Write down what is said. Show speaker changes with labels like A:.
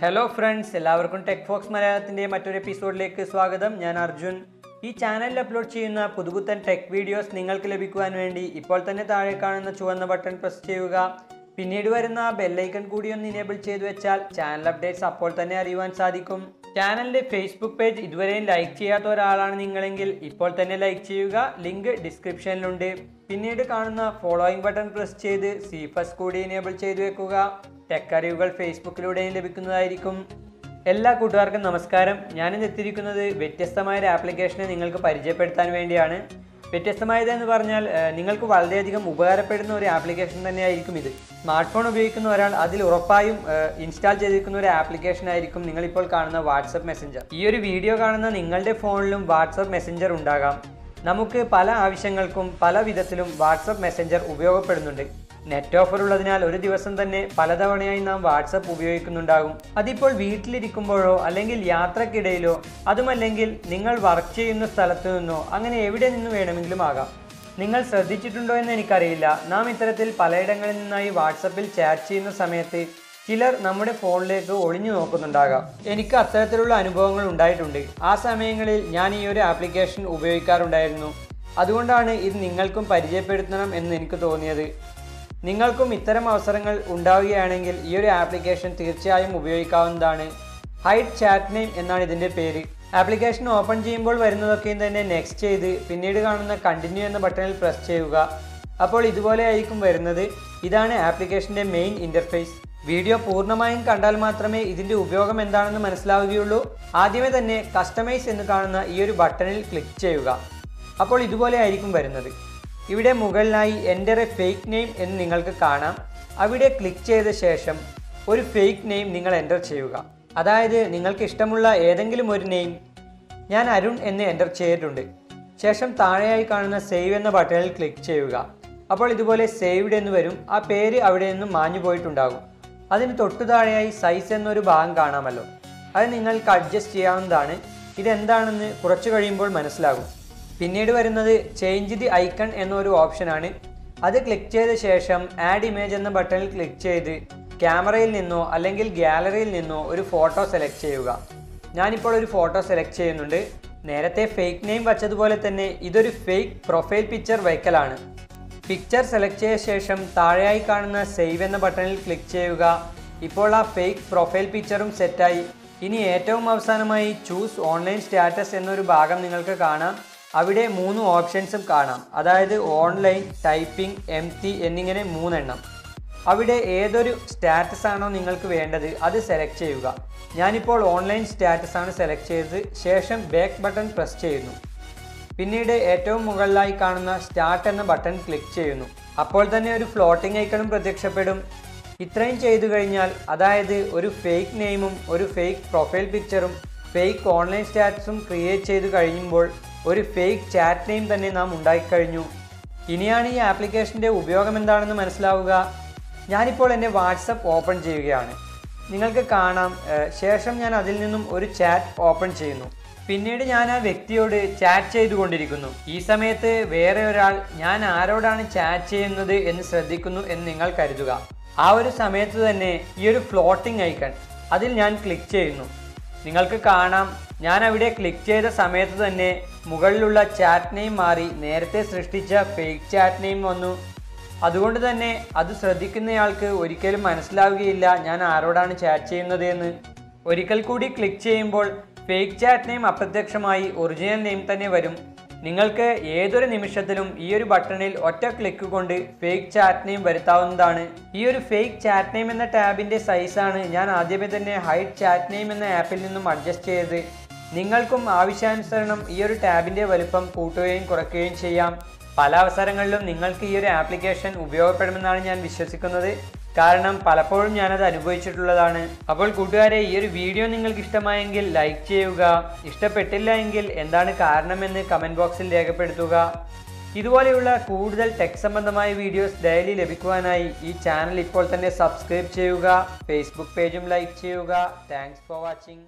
A: Hello friends എല്ലാവർക്കും tech fox മലയാളത്തിന്റെ മറ്റൊരു എപ്പിസോഡിലേക്ക് സ്വാഗതം. ഞാൻ അർജുൻ. ഈ ചാനലിൽ അപ്ലോഡ് ചെയ്യുന്ന പുതുപുത്തൻ ടെക് വീഡിയോസ് നിങ്ങൾക്ക് ലഭിക്കുവാൻ വേണ്ടി ഇപ്പോൾ തന്നെ താഴെ കാണുന്ന ചുവന്ന ബട്ടൺ പ്രസ് ചെയ്യുക. പിന്നീട് വരുന്ന ബെല്ലൈക്കൺ കൂടി ഒന്ന് ഇനേബിൾ ചെയ്തു വെച്ചാൽ ചാനൽ അപ്ഡേറ്റ്സ് അപ്പോൾ തന്നെ അറിയുവാൻ സാധിക്കും. ചാനലിന്റെ ഫേസ്ബുക്ക് പേജ് ഇതുവരെയും ലൈക്ക് ചെയ്യാത്ത ഒരാളാണ് നിങ്ങളെങ്കിൽ ഇപ്പോൾ തന്നെ ലൈക്ക് ചെയ്യുക. ലിങ്ക് ഡിസ്ക്രിപ്ഷനിലുണ്ട്. പിന്നീട് കാണുന്ന ഫോളോയിങ് ബട്ടൺ പ്രസ് ചെയ്ത് സി ഫസ് കൂടി എനേബിൾ ചെയ്തു വെക്കുക. ടെക് അറിവുകൾ ഫേസ്ബുക്കിലൂടെയും ലഭിക്കുന്നതായിരിക്കും. എല്ലാ കൂട്ടുകാർക്കും നമസ്കാരം. ഞാനിന്ന് എത്തിയിരിക്കുന്നത് വ്യത്യസ്തമായ ഒരു ആപ്ലിക്കേഷനെ നിങ്ങൾക്ക് പരിചയപ്പെടുത്താൻ വേണ്ടിയാണ്. വ്യത്യസ്തമായത് എന്ന് പറഞ്ഞാൽ നിങ്ങൾക്ക് വളരെയധികം ഉപകാരപ്പെടുന്ന ഒരു ആപ്ലിക്കേഷൻ തന്നെയായിരിക്കും ഇത്. സ്മാർട്ട് ഫോൺ ഉപയോഗിക്കുന്ന ഒരാൾ അതിൽ ഉറപ്പായും ഇൻസ്റ്റാൾ ചെയ്തിരിക്കുന്ന ഒരു ആപ്ലിക്കേഷൻ ആയിരിക്കും നിങ്ങളിപ്പോൾ കാണുന്ന വാട്സപ്പ് മെസ്സഞ്ചർ. ഈ ഒരു വീഡിയോ കാണുന്ന നിങ്ങളുടെ ഫോണിലും വാട്സപ്പ് മെസ്സഞ്ചർ ഉണ്ടാകാം. നമുക്ക് പല ആവശ്യങ്ങൾക്കും പല വിധത്തിലും വാട്സപ്പ് മെസ്സഞ്ചർ ഉപയോഗപ്പെടുന്നുണ്ട്. നെറ്റ് ഓഫർ ഉള്ളതിനാൽ ഒരു ദിവസം തന്നെ പലതവണയായി നാം വാട്സപ്പ് ഉപയോഗിക്കുന്നുണ്ടാകും. അതിപ്പോൾ വീട്ടിലിരിക്കുമ്പോഴോ അല്ലെങ്കിൽ യാത്രക്കിടയിലോ അതുമല്ലെങ്കിൽ നിങ്ങൾ വർക്ക് ചെയ്യുന്ന സ്ഥലത്തു നിന്നോ അങ്ങനെ എവിടെ നിന്ന് വേണമെങ്കിലും ആകാം. നിങ്ങൾ ശ്രദ്ധിച്ചിട്ടുണ്ടോ എന്ന് എനിക്കറിയില്ല. നാം ഇത്തരത്തിൽ പലയിടങ്ങളിൽ നിന്നായി വാട്സപ്പിൽ ചാറ്റ് ചെയ്യുന്ന സമയത്ത് ചിലർ നമ്മുടെ ഫോണിലേക്ക് ഒളിഞ്ഞു നോക്കുന്നുണ്ടാകാം. എനിക്ക് അത്തരത്തിലുള്ള അനുഭവങ്ങൾ ഉണ്ടായിട്ടുണ്ട്. ആ സമയങ്ങളിൽ ഞാൻ ഈ ഒരു ആപ്ലിക്കേഷൻ ഉപയോഗിക്കാറുണ്ടായിരുന്നു. അതുകൊണ്ടാണ് ഇത് നിങ്ങൾക്കും പരിചയപ്പെടുത്തണം എന്ന് എനിക്ക് തോന്നിയത്. നിങ്ങൾക്കും ഇത്തരം അവസരങ്ങൾ ഉണ്ടാവുകയാണെങ്കിൽ ഈ ഒരു ആപ്ലിക്കേഷൻ തീർച്ചയായും ഉപയോഗിക്കാവുന്നതാണ്. ഹൈറ്റ് ചാറ്റ് നെയിം എന്നാണ് ഇതിന്റെ പേര്. ആപ്ലിക്കേഷൻ ഓപ്പൺ ചെയ്യുമ്പോൾ വരുന്നതൊക്കെയും തന്നെ നെക്സ്റ്റ് ചെയ്ത് പിന്നീട് കാണുന്ന കണ്ടിന്യൂ എന്ന ബട്ടണിൽ പ്രസ് ചെയ്യുക. അപ്പോൾ ഇതുപോലെ ആയിരിക്കും വരുന്നത്. ഇതാണ് ആപ്ലിക്കേഷന്റെ മെയിൻ ഇന്റർഫേസ് വീഡിയോ പൂർണമായും കണ്ടാൽ മാത്രമേ ഇതിന്റെ ഉപയോഗം എന്താണെന്ന് മനസ്സിലാവുകയുള്ളൂ. ആദ്യമേ തന്നെ കസ്റ്റമൈസ് എന്ന് കാണുന്ന ഈ ഒരു ബട്ടണിൽ ക്ലിക്ക് ചെയ്യുക. അപ്പോൾ ഇതുപോലെ ആയിരിക്കും വരുന്നത്. ഇവിടെ മുകളിലായി എന്റെ എ ഫേക്ക് നെയിം എന്ന് നിങ്ങൾക്ക് കാണാം. അവിടെ ക്ലിക്ക് ചെയ്ത ശേഷം ഒരു ഫേക്ക് നെയിം നിങ്ങൾ എന്റർ ചെയ്യുക. അതായത് നിങ്ങൾക്ക് ഇഷ്ടമുള്ള ഏതെങ്കിലും ഒരു നെയിം ഞാൻ അരുൺ എന്ന് എന്റർ ചെയ്തിട്ടുണ്ട്. ശേഷം താഴെയായി കാണുന്ന സേവ് എന്ന ബട്ടണിൽ ക്ലിക്ക് ചെയ്യുക. അപ്പോൾ ഇതുപോലെ സേവ്ഡ് എന്ന് വരും. ആ പേര് അവിടെ നിന്നും മാഞ്ഞു പോയിട്ടുണ്ടാകും. അതിന് തൊട്ടു താഴെയായി സൈസ് എന്നൊരു ഭാഗം കാണാമല്ലോ. അത് നിങ്ങൾക്ക് അഡ്ജസ്റ്റ് ചെയ്യാവുന്നതാണ്. ഇതെന്താണെന്ന് കുറച്ച് കഴിയുമ്പോൾ മനസ്സിലാകും. പിന്നീട് വരുന്നത് ചേഞ്ച് ദി ഐക്കൺ എന്നൊരു ഓപ്ഷനാണ് അത് ക്ലിക്ക് ചെയ്ത ശേഷം ആഡ് ഇമേജ് എന്ന ബട്ടണിൽ ക്ലിക്ക് ചെയ്ത് ക്യാമറയിൽ നിന്നോ അല്ലെങ്കിൽ ഗ്യാലറിയിൽ നിന്നോ ഒരു ഫോട്ടോ സെലക്ട് ചെയ്യുക. ഞാനിപ്പോൾ ഒരു ഫോട്ടോ സെലക്ട് ചെയ്യുന്നുണ്ട്. നേരത്തെ ഫേക്ക് നെയിം വച്ചതുപോലെ തന്നെ ഇതൊരു ഫേക്ക് പ്രൊഫൈൽ പിക്ചർ വയ്ക്കലാണ് പിക്ചർ സെലക്ട് ചെയ്ത ശേഷം താഴെയായി കാണുന്ന സേവ് എന്ന ബട്ടണിൽ ക്ലിക്ക് ചെയ്യുക. ഇപ്പോൾ ആ ഫേക്ക് പ്രൊഫൈൽ പിക്ചറും സെറ്റായി ഇനി ഏറ്റവും അവസാനമായി ചൂസ് ഓൺലൈൻ സ്റ്റാറ്റസ് എന്നൊരു ഭാഗം നിങ്ങൾക്ക് കാണാം. അവിടെ മൂന്ന് ഓപ്ഷൻസും കാണാം. അതായത് ഓൺലൈൻ ടൈപ്പിംഗ് എം ടി എന്നിങ്ങനെ മൂന്നെണ്ണം. അവിടെ ഏതൊരു സ്റ്റാറ്റസ് ആണോ നിങ്ങൾക്ക് വേണ്ടത് അത് സെലക്ട് ചെയ്യുക. ഞാനിപ്പോൾ ഓൺലൈൻ സ്റ്റാറ്റസ് ആണ് സെലക്ട് ചെയ്തത്. ശേഷം ബാക്ക് ബട്ടൺ പ്രസ് ചെയ്യുന്നു. പിന്നീട് ഏറ്റവും മുകളിലായി കാണുന്ന സ്റ്റാർട്ട് എന്ന ബട്ടൺ ക്ലിക്ക് ചെയ്യുന്നു. അപ്പോൾ തന്നെ ഒരു ഫ്ലോട്ടിംഗ് ഐക്കണും പ്രത്യക്ഷപ്പെടും. ഇത്രയും ചെയ്തു കഴിഞ്ഞാൽ അതായത് ഒരു ഫേക്ക് നെയിമും ഒരു ഫേക്ക് പ്രൊഫൈൽ പിക്ചറും ഫേക്ക് ഓൺലൈൻ സ്റ്റാറ്റസും ക്രിയേറ്റ് ചെയ്തു കഴിയുമ്പോൾ ഒരു ഫേക്ക് ചാറ്റ് നെയിം തന്നെ നാം ഉണ്ടാക്കിക്കഴിഞ്ഞു ഇനിയാണ് ഈ ആപ്ലിക്കേഷന്റെ ഉപയോഗം എന്താണെന്ന് മനസ്സിലാവുക. ഞാനിപ്പോൾ എന്റെ വാട്സപ്പ് ഓപ്പൺ ചെയ്യുകയാണ്. നിങ്ങൾക്ക് കാണാം ശേഷം ഞാൻ അതിൽ നിന്നും ഒരു ചാറ്റ് ഓപ്പൺ ചെയ്യുന്നു. പിന്നീട് ഞാൻ ആ വ്യക്തിയോട് ചാറ്റ് ചെയ്തുകൊണ്ടിരിക്കുന്നു. ഈ സമയത്ത് വേറെ ഒരാൾ ഞാൻ ആരോടാണ് ചാറ്റ് ചെയ്യുന്നത് എന്ന് ശ്രദ്ധിക്കുന്നു എന്ന് നിങ്ങൾ കരുതുക. ആ ഒരു സമയത്ത് തന്നെ ഈ ഒരു ഫ്ലോട്ടിംഗ് ഐക്കൺ അതിൽ ഞാൻ ക്ലിക്ക് ചെയ്യുന്നു. നിങ്ങൾക്ക് കാണാം ഞാൻ അവിടെ ക്ലിക്ക് ചെയ്ത സമയത്ത് തന്നെ മുകളിലുള്ള ചാറ്റ് നെയിം മാറി നേരത്തെ സൃഷ്ടിച്ച ഫേക്ക് ചാറ്റ് നെയിം വന്നു. അതുകൊണ്ട് തന്നെ അത് ശ്രദ്ധിക്കുന്നയാൾക്ക് ഒരിക്കലും മനസ്സിലാവുകയില്ല ഞാൻ ആരോടാണ് ചാറ്റ് ചെയ്യുന്നത് എന്ന് ഒരിക്കൽ കൂടി ക്ലിക്ക് ചെയ്യുമ്പോൾ ഫേക്ക് ചാറ്റ് നെയിം അപ്രത്യക്ഷമായി ഒറിജിനൽ നെയിം തന്നെ വരും. നിങ്ങൾക്ക് ഏതൊരു നിമിഷത്തിലും ഈ ഒരു ബട്ടണിൽ ഒറ്റ ക്ലിക്ക് കൊണ്ട് ഫേക്ക് ചാറ്റ് നെയിം വരുത്താവുന്നതാണ്. ഈ ഒരു ഫേക്ക് ചാറ്റ് നെയിം എന്ന ടാബിന്റെ സൈസാണ് ഞാൻ ആദ്യമേ തന്നെ ഹൈറ്റ് ചാറ്റ് നെയിം എന്ന ആപ്പിൽ നിന്നും അഡ്ജസ്റ്റ് ചെയ്ത് നിങ്ങൾക്കും ആവശ്യാനുസരണം ഈ ഒരു ടാബിന്റെ വലുപ്പം കൂട്ടുകയും കുറയ്ക്കുകയും ചെയ്യാം. പല അവസരങ്ങളിലും നിങ്ങൾക്ക് ഈ ഒരു ആപ്ലിക്കേഷൻ ഉപയോഗപ്പെടുമെന്നാണ് ഞാൻ വിശ്വസിക്കുന്നത്. കാരണം പലപ്പോഴും ഞാനത് അനുഭവിച്ചിട്ടുള്ളതാണ്. അപ്പോൾ കൂട്ടുകാരെ ഈ ഒരു വീഡിയോ നിങ്ങൾക്ക് ഇഷ്ടമായെങ്കിൽ ലൈക്ക് ചെയ്യുക. ഇഷ്ടപ്പെട്ടില്ല എങ്കിൽ എന്താണ് കാരണമെന്ന് കമന്റ് ബോക്സിൽ രേഖപ്പെടുത്തുക. ഇതുപോലെയുള്ള കൂടുതൽ ടെക് സംബന്ധമായ വീഡിയോസ് ഡെയിലി ലഭിക്കുവാനായി ഈ ചാനൽ ഇപ്പോൾ തന്നെ സബ്സ്ക്രൈബ് ചെയ്യുക. ഫേസ്ബുക്ക് പേജും ലൈക്ക് ചെയ്യുക. Thanks for watching